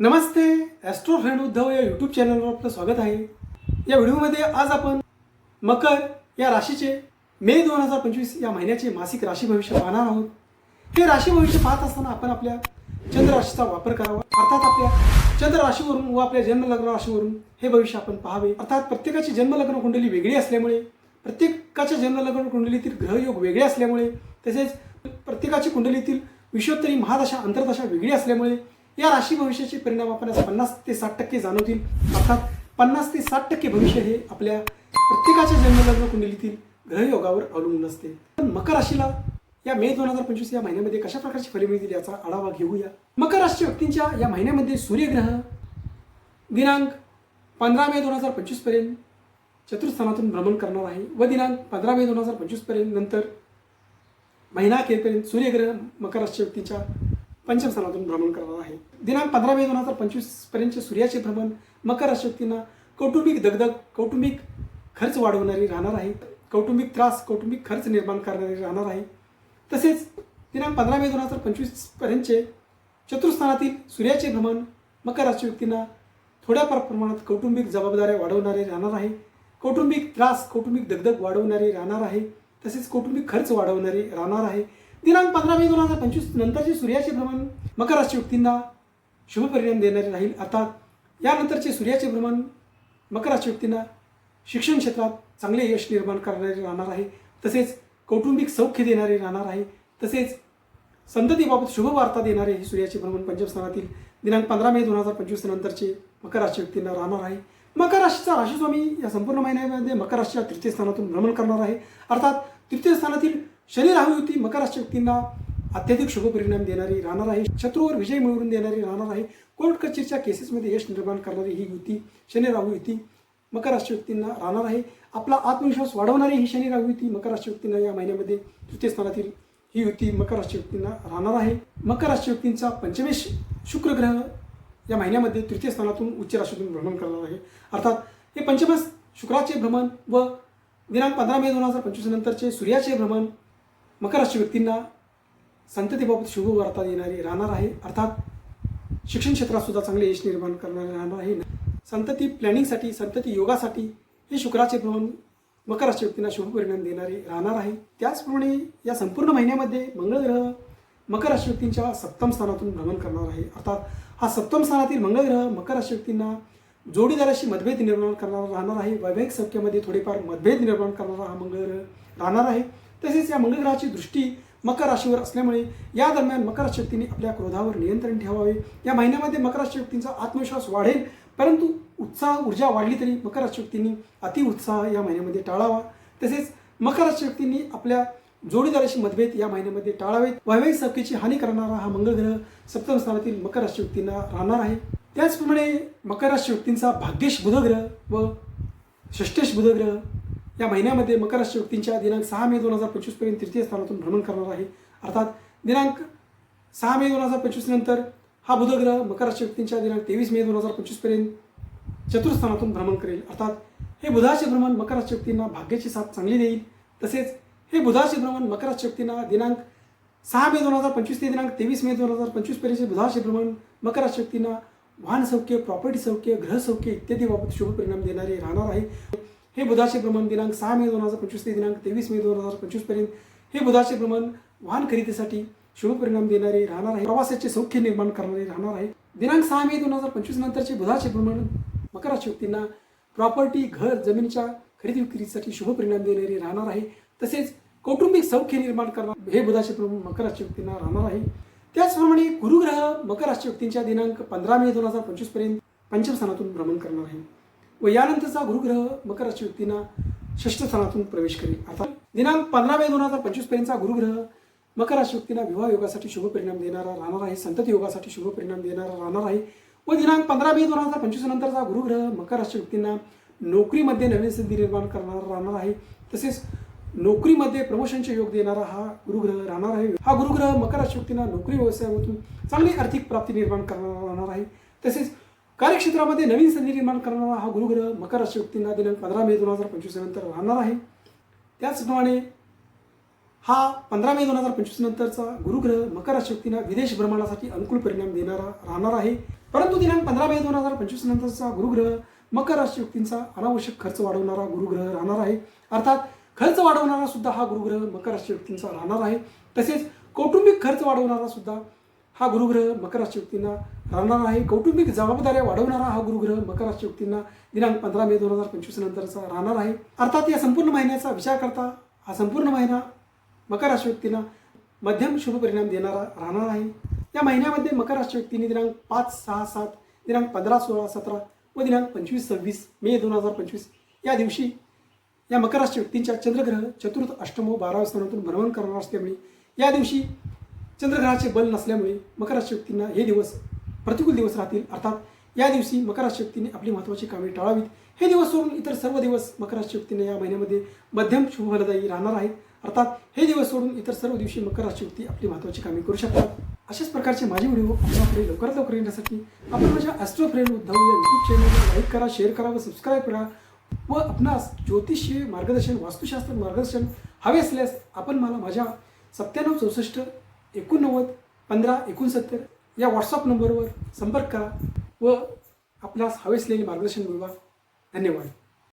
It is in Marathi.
नमस्ते ॲस्ट्रो फ्रेंड उद्धव या यूट्यूब चॅनलवर आपलं स्वागत आहे. या व्हिडिओमध्ये आज आपण मकर या राशीचे मे दोन हजार पंचवीस या महिन्याचे मासिक राशी भविष्य पाहणार आहोत. हे राशी भविष्य पाहत असताना आपण आपल्या चंद्र राशीचा वापर करावा. अर्थात आपल्या चंद्र राशीवरून व आपल्या जन्मलग्न राशीवरून हे भविष्य आपण पाहावे. अर्थात प्रत्येकाची जन्मलग्न कुंडली वेगळी असल्यामुळे प्रत्येकाच्या जन्मलग्न कुंडलीतील ग्रहयोग वेगळे असल्यामुळे तसेच प्रत्येकाची कुंडलीतील विश्वोत्तरी महादशा अंतर्दशा वेगळी असल्यामुळे या राशी भविष्याचे परिणाम आपल्याला पन्नास ते साठ टक्के जाणवतील अर्थात पन्नास ते साठ टक्के भविष्य हे आपल्या प्रत्येकाच्या जन्मलग्न कुंडलीतील ग्रहयोगावर अवलंबून असते. पण मकर राशीला या मे दोन हजार पंचवीस या महिन्यामध्ये कशा प्रकारची फले मिळतील याचा आढावा घेऊया. मकर राशी व्यक्तींच्या या महिन्यामध्ये सूर्यग्रह दिनांक पंधरा मे दोन हजार पंचवीसपर्यंत चतुर्थानातून भ्रमण करणार आहे व दिनांक पंधरा मे दोन हजार पंचवीसपर्यंत नंतर महिना अखेरपर्यंत सूर्यग्रह मकर राशी व्यक्तीच्या पंचमस्थानातून भ्रमण करणार आहे. दिनांक पंधरा मे दोन हजार पंचवीस पर्यंतचे सूर्याचे भ्रमण मकर राशी कौटुंबिक दगदग कौटुंबिक खर्च वाढवणारी राहणार आहे. कौटुंबिक त्रास कौटुंबिक खर्च निर्माण करणारी राहणार आहे. तसेच दिनांक पंधरा मे दोन हजार पंचवीस पर्यंतचे चतुर्स्थानातील सूर्याचे भ्रमण मकर राशी व्यक्तींना थोड्याफार प्रमाणात कौटुंबिक जबाबदाऱ्या वाढवणारे राहणार आहे. कौटुंबिक त्रास कौटुंबिक दगदग वाढवणारे राहणार आहे. तसेच कौटुंबिक खर्च वाढवणारे राहणार आहे. दिनांक पंधरा मे दोन हजार पंचवीस नंतरचे सूर्याचे भ्रमण मकर राशी व्यक्तींना शुभ परिणाम देणारे राहील. अर्थात यानंतरचे सूर्याचे भ्रमण मकर राशी व्यक्तींना शिक्षण क्षेत्रात चांगले यश निर्माण करणारे राहणार आहे. तसेच कौटुंबिक सौख्य देणारे राहणार आहे. तसेच संततीबाबत शुभवार्ता देणारे हे सूर्याचे भ्रमण पंचमस्थानातील दिनांक पंधरा मे दोन हजार पंचवीस नंतरचे मकर राशी व्यक्तींना राहणार आहे. मकर राशीचा राशीस्वामी या संपूर्ण महिन्यामध्ये मकर राशीच्या तृतीय स्थानातून भ्रमण करणार आहे. अर्थात तृतीय स्थानातील शनी राहू युती मकर राशी व्यक्तींना अत्याधिक शुभ परिणाम देणारी राहणार आहे. शत्रूवर विजय मिळवून देणारी राहणार आहे. कोर्ट कचेरीच्या केसेसमध्ये यश निर्माण करणारी ही युती शनी राहू युती मकर राशी व्यक्तींना राहणार आहे. आपला आत्मविश्वास वाढवणारी ही शनी राहू युती मकर राशी व्यक्तींना या महिन्यामध्ये तृतीय स्थानातील ही युती मकर राशी व्यक्तींना राहणार आहे. मकर राशी व्यक्तींचा पंचमेश शुक्र ग्रह या महिन्यामध्ये तृतीय स्थानातून उच्च राशीतून भ्रमण करणार आहे. अर्थात हे पंचमस शुक्राचे भ्रमण व दिनांक पंधरा मे दोन हजार पंचवीस नंतरचे सूर्याचे भ्रमण मकर राशी व्यक्तींना संततीबाबत शुभ वार्ता देणारी राहणार आहे. अर्थात शिक्षण क्षेत्रात सुद्धा चांगले यश निर्माण करणारे राहणार आहे. संतती प्लॅनिंगसाठी संतती योगासाठी हे शुक्राचे भ्रमण मकर राशी व्यक्तींना शुभ परिणाम देणारे राहणार आहे. त्याचप्रमाणे या संपूर्ण महिन्यामध्ये मंगळ ग्रह मकर राशी व्यक्तींच्या सप्तम स्थानातून भ्रमण करणार आहे. अर्थात हा सप्तम स्थानातील मंगळ ग्रह मकर राशी व्यक्तींना जोडीदाराशी मतभेद निर्माण करणारा राहणार आहे. वैवाहिक सौख्यामध्ये थोडेफार मतभेद निर्माण करणारा हा मंगळ ग्रह राहणार आहे. तसेच या मंगळ ग्रहाची दृष्टी मकर राशीवर असल्यामुळे या दरम्यान मकर शक्तीने आपल्या क्रोधावर नियंत्रण ठेवावे. या महिन्यामध्ये मकर शक्तींचा व्यक्तींचा आत्मविश्वास वाढेल परंतु उत्साह ऊर्जा वाढली तरी मकर शक्तींनी अतिउत्साह या महिन्यामध्ये टाळावा. तसेच मकर शक्तींनी आपल्या जोडीदाराशी मतभेद या महिन्यामध्ये टाळावेत. वैवाहिक सौख्याची हानी करणारा हा मंगळ ग्रह सप्तम स्थानातील मकर शक्तींना राहणार आहे. त्याचप्रमाणे मकर राशी व्यक्तींचा भाग्येश बुधग्रह व षष्टेश बुधग्रह या महिन्यामध्ये मकर राशी व्यक्तींच्या दिनांक सहा मे दोन हजार पंचवीसपर्यंत तृतीय स्थानातून भ्रमण करणार आहे. अर्थात दिनांक सहा मे दोन हजार पंचवीस नंतर हा बुधग्रह मकर राशी व्यक्तींच्या दिनांक तेवीस मे दोन हजार पंचवीसपर्यंत चतुर्थानातून भ्रमण करेल. अर्थात हे बुधाचे भ्रमण मकर राशी व्यक्तींना भाग्याची साथ चांगली देईल. तसेच हे बुधाचे भ्रमण मकर राशी व्यक्तींना दिनांक सहा मे दोन हजार पंचवीस ते दिनांक तेवीस मे दोन हजार पंचवीसपर्यंतचे बुधाचे भ्रमण मकर राशी व्यक्तींना वाहन सौख्य प्रॉपर्टी सौख्य ग्रह सौख्य इत्यादी बाबत शुभ परिणाम देणारे राहणार आहे. हे बुधाचे भ्रमण दिनांक सहा मे दोन हजार पंचवीस ते दिनांक तेवीस मे दोन हजार पंचवीसपर्यंत हे बुधाचे भ्रमण वाहन खरेदीसाठी शुभ परिणाम देणारे राहणार आहे. प्रवासाचे सौख्य निर्माण करणारे राहणार आहे. दिनांक सहा मे दोन हजार पंचवीस नंतरचे बुधाचे भ्रमण मकर व्यक्तींना प्रॉपर्टी घर जमिनीच्या खरेदी विक्रीसाठी शुभ परिणाम देणारे राहणार आहे. तसेच कौटुंबिक सौख्य निर्माण करणार हे बुधाचे भ्रमण मकर राशी व्यक्तींना राहणार आहे. त्याचप्रमाणे गुरुग्रह मकर राशी व्यक्तींच्या दिनांक पंधरा मे दोन हजार पंचवीसपर्यंत पंचम स्थानातून भ्रमण करणार आहे. व यानंतरचा गुरुग्रह मकर राशी व्यक्तींना स्थानातून प्रवेश करेल. अर्थात दिनांक पंधरा मे दोन हजार पंचवीसपर्यंतचा गुरुग्रह मकर राशी व्यक्तींना विवाह योगासाठी शुभ परिणाम देणारा राहणार आहे. संतती योगासाठी शुभ परिणाम देणारा राहणार आहे. व दिनांक पंधरा मे दोन हजार पंचवीस नंतरचा गुरुग्रह मकर राशी व्यक्तींना नोकरीमध्ये नवीन संधी निर्माण करणारा राहणार आहे. तसेच नोकरीमध्ये प्रमोशनचे योग देणारा हा गुरुग्रह राहणार आहे. हा गुरुग्रह मकर राशी व्यक्तींना नोकरी व्यवसायामधून चांगली आर्थिक प्राप्ती निर्माण करणारा राहणार आहे. तसेच कार्यक्षेत्रामध्ये नवीन संधी निर्माण करणारा हा गुरुग्रह मकर राशी व्यक्तींना दिनांक पंधरा मे दोन हजार पंचवीस नंतर राहणार आहे. त्याचप्रमाणे हा पंधरा मे दोन हजार पंचवीस नंतरचा गुरुग्रह मकर राशी व्यक्तींना विदेश भ्रमणासाठी अनुकूल परिणाम देणारा राहणार आहे. परंतु दिनांक पंधरा मे दोन हजार पंचवीस नंतरचा गुरुग्रह मकर राशी व्यक्तींचा अनावश्यक खर्च वाढवणारा गुरुग्रह राहणार आहे. अर्थात खर्च वाढवणारा सुद्धा हा गुरुग्रह मकर राशी व्यक्तींचा राहणार आहे. तसेच कौटुंबिक खर्च वाढवणारा सुद्धा हा गुरुग्रह मकर राशी व्यक्तींना राहणार आहे. कौटुंबिक जबाबदाऱ्या वाढवणारा हा गुरुग्रह मकर राशी व्यक्तींना दिनांक पंधरा मे दोन हजार पंचवीस नंतरचा राहणार आहे. अर्थात या संपूर्ण महिन्याचा विचार करता हा संपूर्ण महिना मकर राशी व्यक्तींना मध्यम शुभ परिणाम देणारा राहणार आहे. या महिन्यामध्ये मकर राशी व्यक्तींनी दिनांक पाच सहा सात दिनांक पंधरा सोळा सतरा व दिनांक पंचवीस सव्वीस मे दोन हजार पंचवीस या दिवशी या मकर राशी व्यक्तींच्या चंद्रग्रह चतुर्थ अष्टमो बाराव्या स्थानातून भ्रमण करणार असल्यामुळे या दिवशी चंद्रग्रहाचे बल नसल्यामुळे मकर राशी व्यक्तींना हे दिवस प्रतिकूल दिवस राहतील. अर्थात या दिवशी मकर राशी व्यक्तीने आपली महत्त्वाची कामे टाळावीत. हे दिवस सोडून इतर सर्व दिवस मकर राशी व्यक्तीने या महिन्यामध्ये मध्यम शुभफलदायी राहणार आहेत. अर्थात हे दिवस सोडून इतर सर्व दिवशी मकर राशी व्यक्ती आपली महत्त्वाची कामे करू शकतात. अशाच प्रकारचे माझे व्हिडिओ आपल्याकडे लवकरात लवकर येण्यासाठी आपण माझ्या ॲस्ट्रो फ्रेंड उद्धव या यूट्यूब चॅनलला लाईक करा शेअर करा व सबस्क्राईब करा व आपणास ज्योतिषीय मार्गदर्शन वास्तुशास्त्र मार्गदर्शन हवे असल्यास आपण मला माझ्या सत्त्याण्णव चौसष्ट एकोणनव्वद पंधरा एकोणसत्तर या व्हॉट्सअप नंबरवर संपर्क करा व आपणास हवे असलेले मार्गदर्शन मिळवा. धन्यवाद.